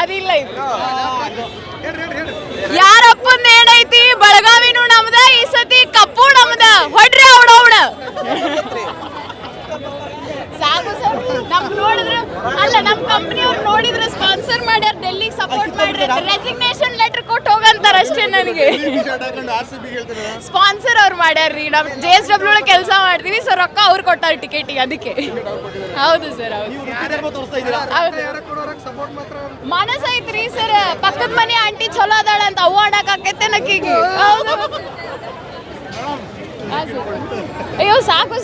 ಅದಿಲ್ಲ ಇದು. ಯಾರಪ್ಪಂದ ಏನೈತಿ ಬೆಳಗಾವಿನೂ ನಮ್ದ ಈ ಸತಿ ಕಪ್ಪು ನಮ್ದ. ಹೊಡ್ರಿ ಅವಡವಣ ಸಾಕು ಸರ್. ನಮ್ ನೋಡಿದ್ರೆ ಅಲ್ಲ ನಮ್ ಕಂಪ್ನಿಯವ್ರು ನೋಡಿದ್ರೆ ಸ್ಪಾನ್ಸರ್ ಮಾಡ್ಯಾರ ಡೆಲ್ಲಿಗೆ ಸಪೋರ್ಟ್ ಮಾಡ್ರಿ ರೆಸಿಗ್ನೇಷನ್ ಲೆಟರ್ ಹೋಗಂತಾರ ಅಷ್ಟೇ ನನಗೆ. ಸ್ಪಾನ್ಸರ್ ಅವ್ರು ಮಾಡ್ಯಾರ್ರಿ. ನಮ್ ಜೆ ಎಸ್ ಡಬ್ಲ್ಯೂ ಒಳಗೆ ಕೆಲಸ ಮಾಡ್ತೀವಿ ಸೊ ರೊಕ್ಕ ಅವ್ರು ಕೊಟ್ಟಾರ ಟಿಕೆಟಿಗೆ ಅದಕ್ಕೆ. ಹೌದು ಸರ್ ಹೌದು. ಹೌದು. ಮನಸ್ ಐತ್ರಿ ಸರ್ ಪಕ್ಕದ ಮನೆ ಆಂಟಿ ಚಲೋ ಅದಾಳ ಅಂತ ಅವ್ವ ಆಡಕ್ ಆಕೈತೆ ನಕ್ಕಿಗೆ. ಹೌದು ಹಾ, sir. ಅಯ್ಯೋ ಸಾಕು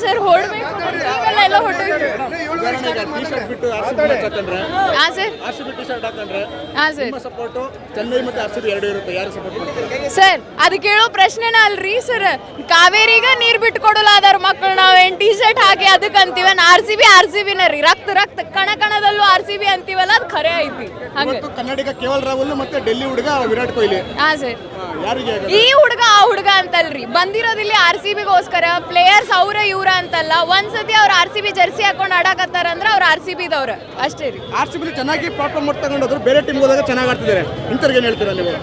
ಸರ್ ಸರ್. ಹಾ ಕೇಳೋ ಪ್ರಶ್ನೆನ ಅಲ್ರಿ ಸರ್. ಕಾವೇರಿಗ ನೀರ್ ಬಿಟ್ಟು ಕೊಡಲ್ಲ ಶರ್ಟ್ ಹಾಕಿ ಅದಕ್ಕೆ ಅಂತೀವ R C B R C ಬಿನ ರೀ. ರಕ್ತ ರಕ್ತ ಕಣ ಕಣದಲ್ಲೂ ಆರ್ ಸಿ ಬಿ ಅಂತೀವಲ್ಲ ಅದು ಖರೆ ಐತಿ. ಹಂಗ. ಕನ್ನಡಿಗ ಕೇವಲ್ ರಾಹುಲ್ ಮತ್ತೆ ಡೆಲ್ಲಿ ಹುಡುಗ ವಿರಾಟ್ ಕೊಹ್ಲಿ. ಹಾ ಸರ್. ಈ ಹುಡುಗ ಆ ಹುಡುಗ ಅಂತಲ್ರಿ. ಬಂದಿರೋದಿಲ್ಲಿ ಆರ್ ಸಿ ಬಿಗೋಸ್ಕರ. ಪ್ಲೇಯರ್ಸ್ ಅವ್ರ ಇವ್ರ ಅಂತಲ್ಲ. ಒಂದ್ಸತಿ ಅವ್ರ ಆರ್ ಸಿ ಬಿ ಜರ್ಸಿ ಹಾಕೊಂಡು ಆಡಕತ್ತಾರ ಅಂದ್ರೆ ಅವ್ರ ಆರ್ ಸಿ ಬಿದವ್ರ. ಅಷ್ಟೇ ರೀ. ಆರ್ ಸಿ ಬಿ ಚೆನ್ನಾಗಿ ಪ್ರಾಬ್ಲಮ್ ಮಾಡಿ ತಗೊಂಡೋದ್ರು ಬೇರೆ ಟೀಮ್ ಹೋದಾಗ ಚೆನ್ನಾಗಿ ಆಡ್ತಿದ್ದಾರೆ. ಇಂಥವ್ರಿಗೆ ಏನು ಹೇಳ್ತೀರಾ ನೀವು?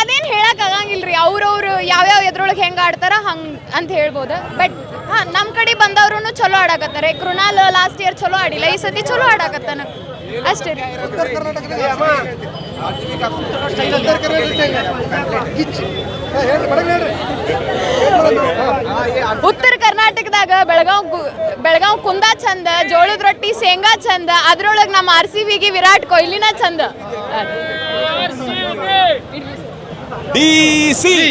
ಅದೇನ್ ಹೇಳಕ್ ಆಗಂಗಿಲ್ರಿ. ಅವ್ರವ್ರು ಯಾವ್ಯಾವ ಎದ್ರೊಳಗೆ ಹೆಂಗೆ ಆಡ್ತಾರ ಹಂಗೆ ಅಂತ ಹೇಳ್ಬೋದು. ಬಟ್ ಹಾ ನಮ್ಮ ಕಡೆ ಬಂದವ್ರು ಚಲೋ ಆಡಾಕತ್ತಾರೆ. ಕೃಣಾಲ್ ಲಾಸ್ಟ್ ಇಯರ್ ಚಲೋ ಆಡಿಲ್ಲ, ಈ ಸತಿ ಚಲೋ ಆಡಕತ್ತಾನ. ಅಷ್ಟೇ ರೀ. ಉತ್ತರ ಕರ್ನಾಟಕದಾಗ ಬೆಳಗಾವ್ ಬೆಳಗಾವ್ ಕುಂದಾ ಚಂದ, ಜೋಳದ ರೊಟ್ಟಿ, ಶೇಂಗಾ ಚಂದ, ಅದ್ರೊಳಗೆ ನಮ್ಮ ಆರ್ ಸಿ ಬಿಗೆ ವಿರಾಟ್ ಕೊಹ್ಲಿನ ಚಂದ. ಡಿಸಿ